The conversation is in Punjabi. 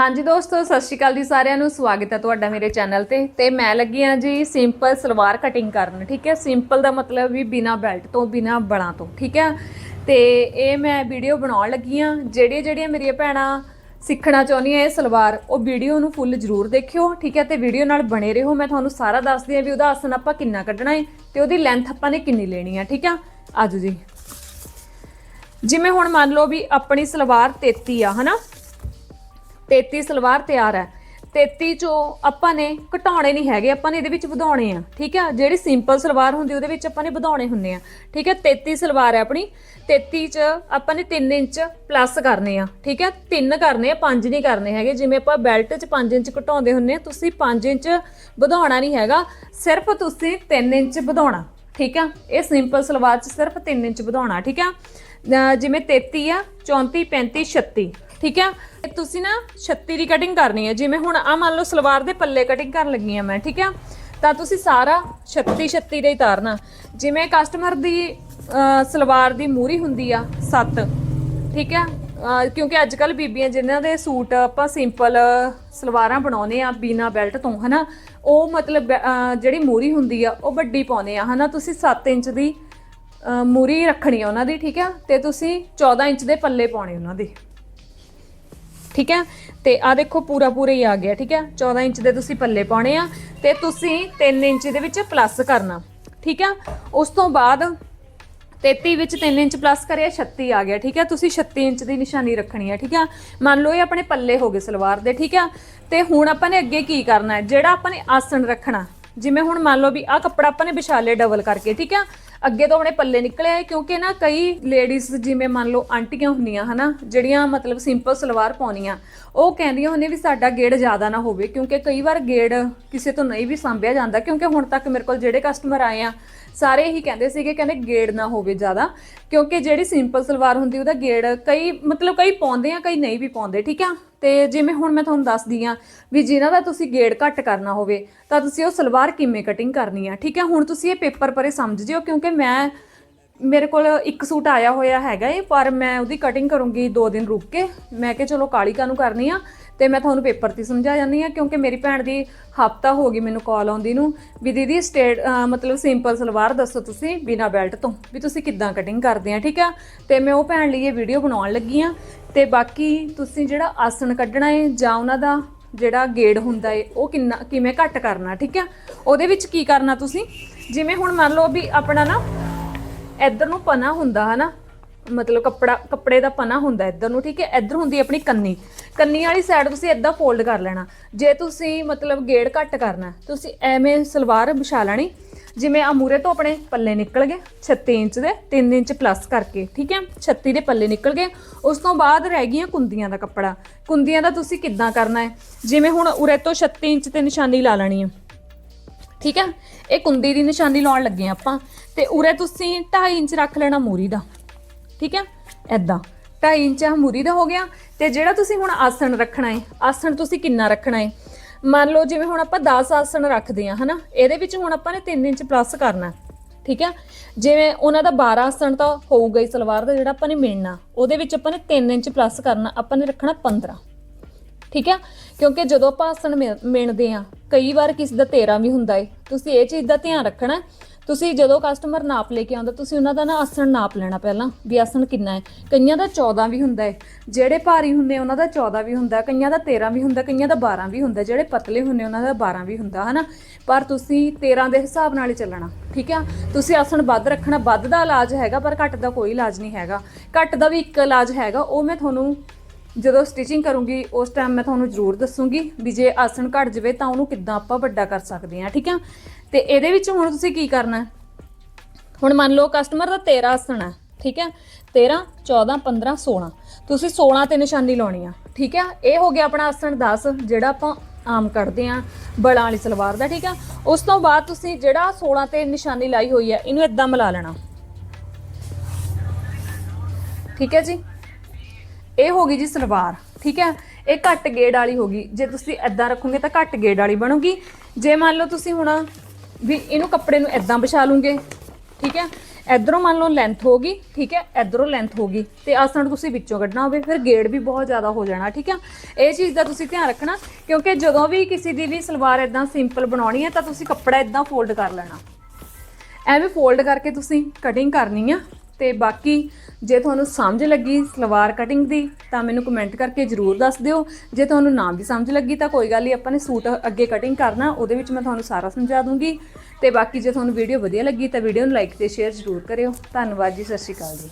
ਹਾਂਜੀ ਦੋਸਤੋ, ਸਤਿ ਸ਼੍ਰੀ ਅਕਾਲ ਜੀ ਸਾਰਿਆਂ ਨੂੰ। ਸਵਾਗਤ ਹੈ ਤੁਹਾਡਾ ਮੇਰੇ ਚੈਨਲ ਤੇ। ਤੇ ਮੈਂ ਲੱਗੀ ਆ ਜੀ ਸਿੰਪਲ ਸਲਵਾਰ ਕਟਿੰਗ ਕਰਨ, ਠੀਕ ਹੈ? ਸਿੰਪਲ ਦਾ ਮਤਲਬ ਵੀ ਬਿਨਾ ਬੈਲਟ ਤੋਂ, ਬਿਨਾ ਬਲਾਂ ਤੋਂ, ਠੀਕ ਹੈ? ਤੇ ਇਹ ਮੈਂ ਵੀਡੀਓ ਬਣਾਉਣ ਲੱਗੀ ਆ ਜਿਹੜੀਆਂ ਜਿਹੜੀਆਂ ਮੇਰੀਆਂ ਭੈਣਾਂ ਸਿੱਖਣਾ ਚਾਹੁੰਦੀਆਂ ਇਹ ਸਲਵਾਰ, ਉਹ ਵੀਡੀਓ ਨੂੰ ਫੁੱਲ ਜ਼ਰੂਰ ਦੇਖਿਓ, ਠੀਕ ਹੈ? ਤੇ ਵੀਡੀਓ ਨਾਲ ਬਣੇ ਰਹੋ। ਮੈਂ ਤੁਹਾਨੂੰ ਸਾਰਾ ਦੱਸਦੀ ਆ ਵੀ ਉਹਦਾ ਆਸਨ ਆਪਾਂ ਕਿੰਨਾ ਕੱਢਣਾ ਹੈ ਤੇ ਉਹਦੀ ਲੈਂਥ ਆਪਾਂ ਨੇ ਕਿੰਨੀ ਲੈਣੀ ਆ ਠੀਕ ਆ ਆਜੋ ਜੀ। ਜਿਵੇਂ ਹੁਣ ਮੰਨ ਲਓ ਵੀ ਆਪਣੀ ਸਲਵਾਰ 33 ਆ, ਹਨਾ? 33 ਸਲਵਾਰ ਤਿਆਰ ਹੈ। 33 ਚੋਂ ਆਪਾਂ ਨੇ ਘਟਾਉਣੇ ਨਹੀਂ ਹੈਗੇ, ਆਪਾਂ ਨੇ ਇਹਦੇ ਵਿੱਚ ਵਧਾਉਣੇ ਆ, ਠੀਕ ਆ? ਜਿਹੜੀ ਸਿੰਪਲ ਸਲਵਾਰ ਹੁੰਦੀ, ਉਹਦੇ ਵਿੱਚ ਆਪਾਂ ਨੇ ਵਧਾਉਣੇ ਹੁੰਦੇ ਆ, ਠੀਕ ਹੈ 33 ਸਲਵਾਰ ਹੈ ਆਪਣੀ 33 ਚ ਆਪਾਂ ਨੇ 3 ਇੰਚ ਪਲੱਸ ਕਰਨੇ ਆ, ਠੀਕ ਹੈ 3 ਕਰਨੇ ਆ 5 ਨਹੀਂ ਕਰਨੇ ਹੈਗੇ। ਜਿਵੇਂ ਆਪਾਂ ਬੈਲਟ ਚ 5 ਇੰਚ ਘਟਾਉਂਦੇ ਹੁੰਨੇ ਆ, ਤੁਸੀਂ 5 ਇੰਚ ਵਧਾਉਣਾ ਨਹੀਂ ਹੈਗਾ, ਸਿਰਫ ਤੁਸੀਂ 3 ਇੰਚ ਵਧਾਉਣਾ, ਠੀਕ ਆ? ਇਹ ਸਿੰਪਲ ਸਲਵਾਰ ਚ ਸਿਰਫ 3 ਇੰਚ ਵਧਾਉਣਾ, ਠੀਕ ਆ? ਜਿਵੇਂ 33 ਆ 34 35 36 ਠੀਕ ਆ? ਤੇ ਤੁਸੀਂ ਨਾ 36 ਦੀ ਕਟਿੰਗ ਕਰਨੀ ਹੈ। ਜਿਵੇਂ ਹੁਣ ਆ ਮੰਨ ਲਓ ਸਲਵਾਰ ਦੇ ਪੱਲੇ ਕਟਿੰਗ ਕਰਨ ਲੱਗੀ ਆ ਮੈਂ ਠੀਕ ਆ? ਤਾਂ ਤੁਸੀਂ ਸਾਰਾ 36 36 ਦੇ ਹੀ ਤਾਰਨਾ। ਜਿਵੇਂ ਕਸਟਮਰ ਦੀ ਸਲਵਾਰ ਦੀ ਮੂਰੀ ਹੁੰਦੀ ਆ 7 ਠੀਕ ਆ? ਕਿਉਂਕਿ ਅੱਜ ਕੱਲ ਬੀਬੀਆਂ ਜਿਨ੍ਹਾਂ ਦੇ ਸੂਟ ਆਪਾਂ ਸਿੰਪਲ ਸਲਵਾਰਾਂ ਬਣਾਉਨੇ ਆ ਬਿਨਾ ਬੈਲਟ ਤੋਂ ਹਨਾ? ਉਹ ਮਤਲਬ ਅਹ, ਜਿਹੜੀ ਮੂਰੀ ਹੁੰਦੀ ਆ ਉਹ ਵੱਡੀ ਪਾਉਨੇ ਆ ਹਨਾ? ਤੁਸੀਂ 7 ਇੰਚ ਦੀ ਅਹ, ਮੂਰੀ ਰੱਖਣੀ ਆ ਉਹਨਾਂ ਦੀ ਠੀਕ ਆ? ਤੇ ਤੁਸੀਂ 14 ਇੰਚ ਦੇ ਪੱਲੇ ਪਾਉਣੇ ਉਹਨਾਂ ਦੇ। ਠੀਕ ਹੈ? ਤੇ ਆ ਦੇਖੋ ਪੂਰਾ ਪੂਰਾ ਹੀ ਆ ਗਿਆ, ਠੀਕ ਹੈ? 14 ਇੰਚ ਦੇ ਤੁਸੀਂ ਪੱਲੇ ਪਾਉਣੇ ਆ ਤੇ ਤੁਸੀਂ 3 ਇੰਚ ਦੇ ਵਿੱਚ ਪਲੱਸ ਕਰਨਾ, ਠੀਕ ਹੈ? ਉਸ ਤੋਂ ਬਾਅਦ 33 ਵਿੱਚ 3 ਇੰਚ ਪਲੱਸ ਕਰਿਆ 36 ਆ ਗਿਆ, ਠੀਕ ਹੈ? ਤੁਸੀਂ 36 ਇੰਚ ਦੀ ਨਿਸ਼ਾਨੀ ਰੱਖਣੀ ਹੈ, ਠੀਕ ਹੈ? ਮੰਨ ਲਓ ਇਹ ਆਪਣੇ ਪੱਲੇ ਹੋ ਗਏ ਸਲਵਾਰ ਦੇ, ਠੀਕ ਹੈ? ਤੇ ਹੁਣ ਆਪਾਂ ਨੇ ਅੱਗੇ ਕੀ ਕਰਨਾ ਹੈ? ਜਿਹੜਾ ਆਪਾਂ ਨੇ ਆਸਣ ਰੱਖਣਾ, ਜਿਵੇਂ ਹੁਣ ਮੰਨ ਲਓ ਵੀ ਆ ਕੱਪੜਾ ਆਪਾਂ ਨੇ ਵਿਛਾਲੇ ਡਬਲ ਕਰਕੇ, ਠੀਕ ਹੈ? ਅੱਗੇ ਤੋਂ ਆਪਣੇ ਪੱਲੇ ਨਿਕਲਿਆ ਆਏ ਕਿਉਂਕਿ ਨਾ ਕਈ ਲੇਡੀਜ਼ ਜਿਵੇਂ ਮੰਨ ਲਓ ਆਂਟੀਆਂ ਹੁੰਦੀਆਂ ਹਨਾ, ਜਿਹੜੀਆਂ ਮਤਲਬ ਸਿੰਪਲ ਸਲਵਾਰ ਪਾਉਣੀਆਂ, ਉਹ ਕਹਿੰਦੀਆਂ ਹੁੰਦੀਆਂ ਵੀ ਸਾਡਾ ਗੇੜ ਜ਼ਿਆਦਾ ਨਾ ਹੋਵੇ, ਕਿਉਂਕਿ ਕਈ ਵਾਰ ਗੇੜ ਕਿਸੇ ਤੋਂ ਨਹੀਂ ਵੀ ਸੰਭਿਆ ਜਾਂਦਾ, ਕਿਉਂਕਿ ਹੁਣ ਤੱਕ ਮੇਰੇ ਕੋਲ ਜਿਹੜੇ ਕਸਟਮਰ ਆਏ ਆ, ਸਾਰੇ ਇਹੀ ਕਹਿੰਦੇ ਸੀਗੇ, ਕਹਿੰਦੇ ਗੇੜ ਨਾ ਹੋਵੇ ਜ਼ਿਆਦਾ, ਕਿਉਂਕਿ ਜਿਹੜੀ ਸਿੰਪਲ ਸਲਵਾਰ ਹੁੰਦੀ, ਉਹਦਾ ਗੇੜ ਕਈ, ਮਤਲਬ ਕਈ ਪਾਉਂਦੇ ਆ, ਕਈ ਨਹੀਂ ਵੀ ਪਾਉਂਦੇ, ਠੀਕ ਆ? ਤੇ ਜਿਵੇਂ ਹੁਣ ਮੈਂ ਤੁਹਾਨੂੰ ਦੱਸਦੀ ਆ ਵੀ ਜਿਨ੍ਹਾਂ ਦਾ ਤੁਸੀਂ ਗੇੜ ਘੱਟ ਕਰਨਾ ਹੋਵੇ ਤਾਂ ਤੁਸੀਂ ਉਹ ਸਲਵਾਰ ਕਿਵੇਂ ਕਟਿੰਗ ਕਰਨੀ ਆ, ਠੀਕ ਹੈ? ਹੁਣ ਤੁਸੀਂ ਇਹ ਪੇਪਰ ਪਰੇ ਸਮਝ ਜਿਓ ਕਿਉਂਕਿ ਮੈਂ ਮੇਰੇ ਕੋਲ ਇੱਕ ਸੂਟ ਆਇਆ ਹੋਇਆ ਹੈਗਾ ਏ, ਪਰ ਮੈਂ ਉਹਦੀ ਕਟਿੰਗ ਕਰੂੰਗੀ 2 ਦਿਨ ਰੁਕ ਕੇ। ਮੈਂ ਕਿਹਾ ਚਲੋ ਕਾਲੀ ਕਾਨੂੰ ਕਰਨੀ ਆ ਤੇ ਮੈਂ ਤੁਹਾਨੂੰ ਪੇਪਰ ਤੇ ਸਮਝਾ ਜਾਂਦੀ ਆ, ਕਿਉਂਕਿ ਮੇਰੀ ਭੈਣ ਦੀ ਹਫਤਾ ਹੋ ਗਈ ਮੈਨੂੰ ਕਾਲ ਆਉਂਦੀ ਨੂੰ। ਵੀ ਦੀਦੀ ਸਟੇਟ ਮਤਲਬ ਸਿੰਪਲ ਸਲਵਾਰ ਦੱਸੋ ਤੁਸੀਂ ਬਿਨਾ ਬੈਲਟ ਤੋਂ, ਵੀ ਤੁਸੀਂ ਕਿੱਦਾਂ ਕਟਿੰਗ ਕਰਦੇ ਆ, ਠੀਕ ਆ? ਤੇ ਮੈਂ ਉਹ ਭੈਣ ਲਈ ਇਹ ਵੀਡੀਓ ਬਣਾਉਣ ਲੱਗੀ ਆ। ਤੇ ਬਾਕੀ ਤੁਸੀਂ ਜਿਹੜਾ ਆਸਣ ਕੱਢਣਾ ਏ ਜਾਂ ਉਹਨਾਂ ਦਾ ਜਿਹੜਾ ਗੇੜ ਹੁੰਦਾ ਏ, ਉਹ ਕਿੰਨਾ, ਕਿਵੇਂ ਘੱਟ ਕਰਨਾ, ਠੀਕ ਆ? ਉਹਦੇ ਵਿੱਚ ਕੀ ਕਰਨਾ ਤੁਸੀਂ? ਜਿਵੇਂ ਹੁਣ ਮੰਨ ਲਓ ਵੀ ਆਪਣਾ ਨਾ ਇੱਧਰ ਨੂੰ ਪਨਾ ਹੁੰਦਾ ਹਨਾ, ਮਤਲਬ ਕੱਪੜਾ, ਕੱਪੜੇ ਦਾ ਪਨਾ ਹੁੰਦਾ ਇੱਧਰ ਨੂੰ, ਠੀਕ ਹੈ, ਇੱਧਰ ਹੁੰਦੀ ਆਪਣੀ ਕੰਨੀ। ਕੰਨੀ ਵਾਲੀ ਸਾਈਡ ਤੁਸੀਂ ਇਦਾਂ ਫੋਲਡ ਕਰ ਲੈਣਾ। ਜੇ ਤੁਸੀਂ ਮਤਲਬ ਗੇੜ ਘੱਟ ਕਰਨਾ, ਤੁਸੀਂ ਐਵੇਂ ਸਲਵਾਰ ਵਿਛਾ ਲੈਣੀ। ਜਿਵੇਂ ਆ ਮੂਰੇ ਤੋਂ ਆਪਣੇ ਪੱਲੇ ਨਿਕਲ ਗਏ 36 ਇੰਚ ਦੇ 3 ਇੰਚ ਪਲੱਸ ਕਰਕੇ, ਠੀਕ ਹੈ 36 ਦੇ ਪੱਲੇ ਨਿਕਲ ਗਏ। ਉਸ ਤੋਂ ਬਾਅਦ ਰਹਿ ਗਈਆਂ ਕੁੰਦੀਆਂ ਦਾ ਕੱਪੜਾ। ਕੁੰਦੀਆਂ ਦਾ ਤੁਸੀਂ ਕਿੱਦਾਂ ਕਰਨਾ ਹੈ? ਜਿਵੇਂ ਹੁਣ ਉਰੇ ਤੋਂ 36 ਇੰਚ ਤੇ ਨਿਸ਼ਾਨੀ ਲਾ ਲੈਣੀ ਹੈ। ਠੀਕ ਹੈ? ਇਹ ਕੁੰਦੀ ਦੀ ਨਿਸ਼ਾਨੀ ਲਾਉਣ ਲੱਗੇ ਹਾਂ ਆਪਾਂ। ਤੇ ਉਰੇ ਤੁਸੀਂ 2.5 ਇੰਚ ਰੱਖ ਲੈਣਾ ਮੂਰੀ ਦਾ। ਠੀਕ ਹੈ? ਐਦਾਂ 2.5 ਇੰਚ ਆ ਮੂਰੀ ਦਾ ਹੋ ਗਿਆ। ਤੇ ਜਿਹੜਾ ਤੁਸੀਂ ਹੁਣ ਆਸਣ ਰੱਖਣਾ ਹੈ, ਆਸਣ ਤੁਸੀਂ ਕਿੰਨਾ ਰੱਖਣਾ ਹੈ? ਮੰਨ ਲਓ ਜਿਵੇਂ ਹੁਣ ਆਪਾਂ 10 ਆਸਣ ਰੱਖਦੇ ਆ ਹਨਾ? ਇਹਦੇ ਵਿੱਚ ਹੁਣ ਆਪਾਂ ਨੇ 3 ਇੰਚ ਪਲੱਸ ਕਰਨਾ ਠੀਕ ਹੈ? ਜਿਵੇਂ ਉਹਨਾਂ ਦਾ 12 ਆਸਣ ਤਾਂ ਹੋਊਗਾ ਹੀ, ਸਲਵਾਰ ਦਾ ਜਿਹੜਾ ਆਪਾਂ ਨੇ ਮਿਲਣਾ। ਉਹਦੇ ਵਿੱਚ ਆਪਾਂ ਨੇ 3 ਇੰਚ ਪਲੱਸ ਕਰਨਾ। ਆਪਾਂ ਨੇ ਰੱਖਣਾ 15 ਠੀਕ ਹੈ ਕਿਉਂਕਿ ਜਦੋਂ ਆਪਾਂ ਆਸਣ ਮਿਣ- ਮਿਣਦੇ ਆ ਕਈ ਵਾਰ ਕਿਸੇ ਦਾ 13 ਵੀ ਹੁੰਦਾ ਏ। ਤੁਸੀਂ ਇਹ ਚੀਜ਼ ਦਾ ਧਿਆਨ ਰੱਖਣਾ ਤੁਸੀਂ ਜਦੋਂ ਕਸਟਮਰ ਨਾਪ ਲੈ ਕੇ ਆਉਂਦਾ, ਤੁਸੀਂ ਉਹਨਾਂ ਦਾ ਨਾ ਆਸਣ ਨਾਪ ਲੈਣਾ ਪਹਿਲਾਂ, ਵੀ ਆਸਣ ਕਿੰਨਾ ਹੈ ਕਈਆਂ ਦਾ 14 ਵੀ ਹੁੰਦਾ ਹੈ ਜਿਹੜੇ ਭਾਰੀ ਹੁੰਦੇ ਉਹਨਾਂ ਦਾ 14 ਵੀ ਹੁੰਦਾ ਕਈਆਂ ਦਾ 13 ਵੀ ਹੁੰਦਾ, ਕਈਆਂ ਦਾ 12 ਵੀ ਹੁੰਦਾ ਜਿਹੜੇ ਪਤਲੇ ਹੁੰਦੇ ਉਹਨਾਂ ਦਾ 12 ਵੀ ਹੁੰਦਾ, ਹਨਾ? ਪਰ ਤੁਸੀਂ 13 ਦੇ ਹਿਸਾਬ ਨਾਲ ਹੀ ਚੱਲਣਾ, ਠੀਕ ਆ? ਤੁਸੀਂ ਆਸਣ ਵੱਧ ਰੱਖਣਾ, ਵੱਧ ਦਾ ਇਲਾਜ ਹੈਗਾ, ਪਰ ਘੱਟ ਦਾ ਕੋਈ ਇਲਾਜ ਨਹੀਂ ਹੈਗਾ। ਘੱਟ ਦਾ ਵੀ ਇੱਕ ਇਲਾਜ ਹੈਗਾ, ਉਹ ਮੈਂ ਤੁਹਾਨੂੰ ਜਦੋਂ ਸਟਿਚਿੰਗ ਕਰੂੰਗੀ, ਉਸ ਟਾਈਮ ਮੈਂ ਤੁਹਾਨੂੰ ਜ਼ਰੂਰ ਦੱਸੂੰਗੀ ਵੀ ਜੇ ਆਸਣ ਘਟ ਜਵੇ ਤਾਂ ਉਹਨੂੰ ਕਿੱਦਾਂ ਆਪਾਂ ਵੱਡਾ ਕਰ ਸਕਦੇ ਹਾਂ, ਠੀਕ ਆ? ਤੇ ਇਹਦੇ ਵਿੱਚ ਹੁਣ ਤੁਸੀਂ ਕੀ ਕਰਨਾ? ਹੁਣ ਮੰਨ ਲਓ ਕਸਟਮਰ ਦਾ 13 ਆਸਣ ਹੈ ਠੀਕ ਹੈ 13 14 15 16 ਤੁਸੀਂ 16 ਤੇ ਨਿਸ਼ਾਨੀ ਲਾਉਣੀ ਆ, ਠੀਕ ਹੈ ਇਹ ਹੋ ਗਿਆ ਆਪਣਾ ਆਸਣ 10 ਜਿਹੜਾ ਆਪਾਂ ਆਮ ਕੱਢਦੇ ਆ ਬਲਾਂ ਵਾਲੀ ਸਲਵਾਰ ਦਾ, ਠੀਕ ਆ? ਉਸ ਤੋਂ ਬਾਅਦ ਤੁਸੀਂ ਜਿਹੜਾ 16 ਤੇ ਨਿਸ਼ਾਨੀ ਲਾਈ ਹੋਈ ਹੈ ਇਹਨੂੰ ਇਦਾਂ ਮਿਲਾ ਲੈਣਾ। ਠੀਕ ਹੈ ਜੀ? ਇਹ ਹੋ ਗਈ ਜੀ ਸਲਵਾਰ, ਠੀਕ ਹੈ? ਇਹ ਘੱਟ ਗੇੜ ਵਾਲੀ ਹੋ ਗਈ। ਜੇ ਤੁਸੀਂ ਐਦਾਂ ਰੱਖੋਗੇ ਤਾਂ ਘੱਟ ਗੇੜ ਵਾਲੀ ਬਣੂਗੀ। ਜੇ ਮੰਨ ਲਓ ਤੁਸੀਂ ਹੁਣ ਵੀ ਇਹਨੂੰ ਕੱਪੜੇ ਨੂੰ ਐਦਾਂ ਵਿਛਾ ਲੂਗੇ, ਠੀਕ ਹੈ? ਇਧਰੋਂ ਮੰਨ ਲਓ ਲੈਂਥ ਹੋ ਗਈ, ਠੀਕ ਹੈ? ਇਧਰੋਂ ਲੈਂਥ ਹੋ ਗਈ ਤੇ ਆਸਣ ਤੁਸੀਂ ਵਿੱਚੋਂ ਕੱਢਣਾ ਹੋਵੇ, ਫਿਰ ਗੇੜ ਵੀ ਬਹੁਤ ਜ਼ਿਆਦਾ ਹੋ ਜਾਣਾ, ਠੀਕ ਹੈ? ਇਹ ਚੀਜ਼ ਦਾ ਤੁਸੀਂ ਧਿਆਨ ਰੱਖਣਾ, ਕਿਉਂਕਿ ਜਦੋਂ ਵੀ ਕਿਸੇ ਦੀ ਵੀ ਸਲਵਾਰ ਇਦਾਂ ਸਿੰਪਲ ਬਣਾਉਣੀ ਹੈ ਤਾਂ ਤੁਸੀਂ ਕੱਪੜਾ ਇਦਾਂ ਫੋਲਡ ਕਰ ਲੈਣਾ। ਐਵੇਂ ਫੋਲਡ ਕਰਕੇ ਤੁਸੀਂ ਕਟਿੰਗ ਕਰਨੀ ਆ। ਤੇ ਬਾਕੀ ਜੇ ਤੁਹਾਨੂੰ ਸਮਝ ਲੱਗੀ ਸਲਵਾਰ ਕਟਿੰਗ ਦੀ, ਤਾਂ ਮੈਨੂੰ ਕਮੈਂਟ ਕਰਕੇ ਜਰੂਰ ਦੱਸ ਦਿਓ। ਜੇ ਤੁਹਾਨੂੰ ਨਾ ਵੀ ਸਮਝ ਲੱਗੀ, ਤਾਂ ਕੋਈ ਗੱਲ ਨਹੀਂ ਆਪਾਂ ਨੇ ਸੂਟ ਅੱਗੇ ਕਟਿੰਗ ਕਰਨਾ, ਉਹਦੇ ਵਿੱਚ ਮੈਂ ਤੁਹਾਨੂੰ ਸਾਰਾ ਸਮਝਾ ਦੂੰਗੀ। ਤੇ ਬਾਕੀ ਜੇ ਤੁਹਾਨੂੰ ਵੀਡੀਓ ਵਧੀਆ ਲੱਗੀ, ਤਾਂ ਵੀਡੀਓ ਨੂੰ ਲਾਈਕ ਤੇ ਸ਼ੇਅਰ ਜਰੂਰ ਕਰਿਓ। ਧੰਨਵਾਦ ਜੀ, ਸਤਿ ਸ਼੍ਰੀ ਅਕਾਲ ਜੀ।